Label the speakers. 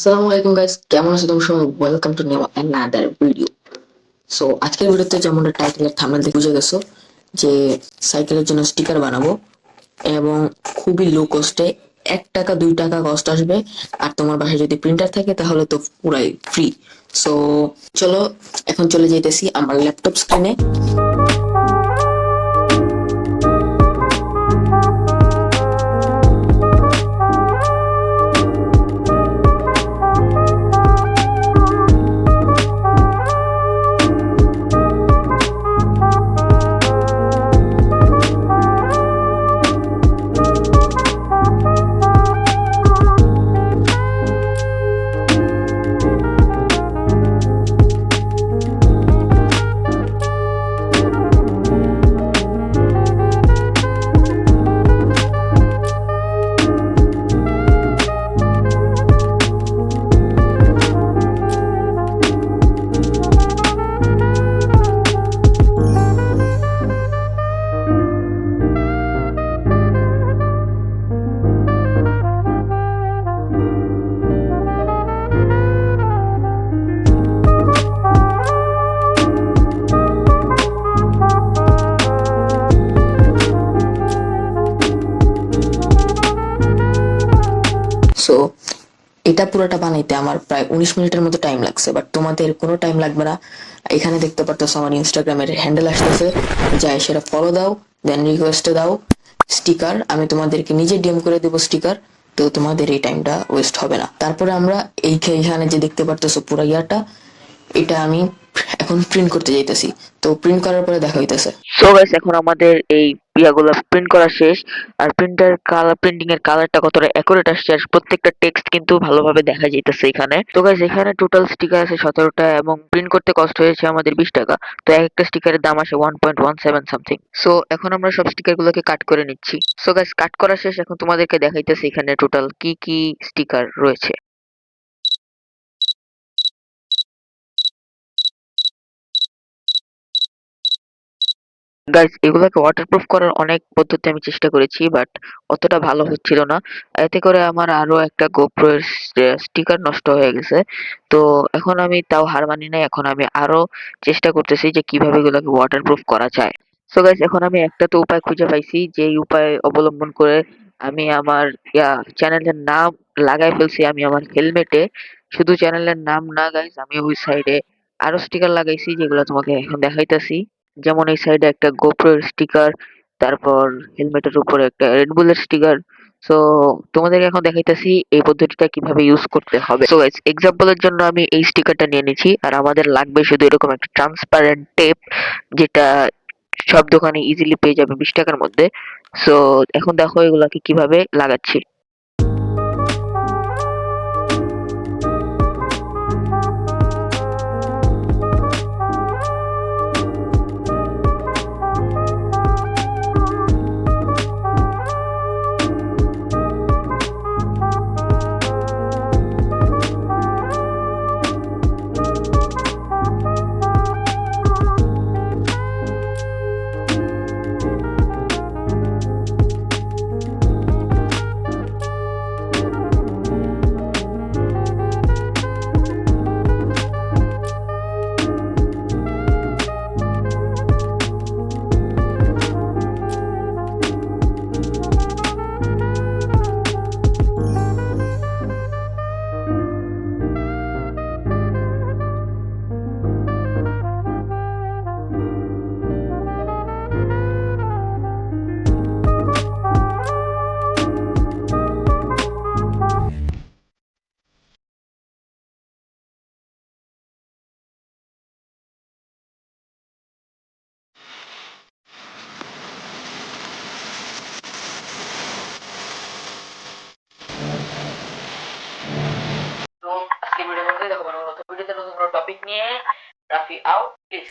Speaker 1: আসসালামু আলাইকুম গাইস কেমন আছো তোমরা সবাই? Welcome to new another video so আজকের ভিডিওতে যেমনটা টাইটেলের থাম্বনেল দেখে বুঝে গেছো, যে সাইকেলের জন্য স্টিকার বানাবো এবং খুবই লো কস্টে এক টাকা, দুই টাকা কস্ট আসবে। আর তোমার বাসায় যদি প্রিন্টার থাকে, তাহলে তো পুরাই ফ্রি সো চলো, এখন চলে যাইতেছি আমার ল্যাপটপ স্ক্রিনে সো এটা পুরোটা বানাইতে আমার প্রায় উনিশ মিনিটের মতো টাইম লাগছে বাট তোমাদের কোনো টাইম লাগবে না। এখানে দেখতে পারতেছো আমার ইনস্টাগ্রামের হ্যান্ডেল আসতেছে। যাই, সেটা ফলো দাও দেন রিকোয়েস্টে দাও স্টিকার আমি তোমাদেরকে নিজে ডিএম করে দেবো স্টিকার তো তোমাদের এই টাইমটা ওয়েস্ট হবে না। তারপরে আমরা এই এইখানে যে দেখতে পারতেছো পুরো ইয়াটা, এটা আমি এখন প্রিন্ট করতে যাইতেছি। তো প্রিন্ট করার পরে দেখা হইতেছে।
Speaker 2: সো গাইস এখন আমাদের এই ইয়াগুলো প্রিন্ট করা শেষ। আর প্রিন্টার কালার প্রিন্টিং এর কালারটা কতটা অ্যাকুরেট আসছে আর প্রত্যেকটা টেক্সট কিন্তু ভালোভাবে দেখা যাইতেছে এখানে। তো গাইস এখানে টোটাল স্টিকার আছে সতেরোটা এবং প্রিন্ট করতে কষ্ট হয়েছে আমাদের বিশ টাকা। তো এক একটা স্টিকারের দাম আসে one point one seven something so এখন আমরা সব স্টিকার গুলোকে কাট করে নিচ্ছি। সো গাইস কাট করা শেষ। এখন তোমাদেরকে দেখাইতেছে এখানে টোটাল কি কি স্টিকার রয়েছে। গাইস এগুলোকে ওয়াটারপ্রুফ করার অনেক পদ্ধতি আমি চেষ্টা করেছি বাট অতটা ভালো হচ্ছিল না। এতে করে আমার আরও একটা গোপ্রো এর স্টিকার নষ্ট হয়ে গেছে। তো এখন আমি তাও হার মানি নাই, এখন আমি আরও চেষ্টা করতেছি যে কীভাবে এগুলোকে ওয়াটারপ্রুফ করা যায়। সো গাইস এখন আমি একটা তো উপায় খুঁজে পাইছি যে উপায় অবলম্বন করে আমি আমার, ইয়া চ্যানেলের নাম লাগাই ফেলছি আমি আমার হেলমেটে শুধু চ্যানেলের নাম না গাইস আমি ওই সাইডে আরও স্টিকার লাগাইছি যেগুলো তোমাকে এখন দেখাইতাছি। যেমন এই সাইড -এ একটা গোপ্রো এর স্টিকার তারপর হেলমেট -এর উপরে একটা রেড বুলের স্টিকার সো তোমাদেরকে এখন দেখাইতেছি এই পদ্ধতিটা কীভাবে ইউজ করতে হবে। সো গাইস এক্সাম্পলের জন্য আমি এই স্টিকারটা নিয়ে নিচ্ছি আর আমাদের লাগবে শুধু এরকম একটা ট্রান্সপারেন্ট টেপ যেটা সব দোকানে ইজিলি পেয়ে যাবে বিশ টাকার মধ্যে। সো এখন দেখো এগুলাকে কীভাবে লাগাচ্ছি। তো আজকের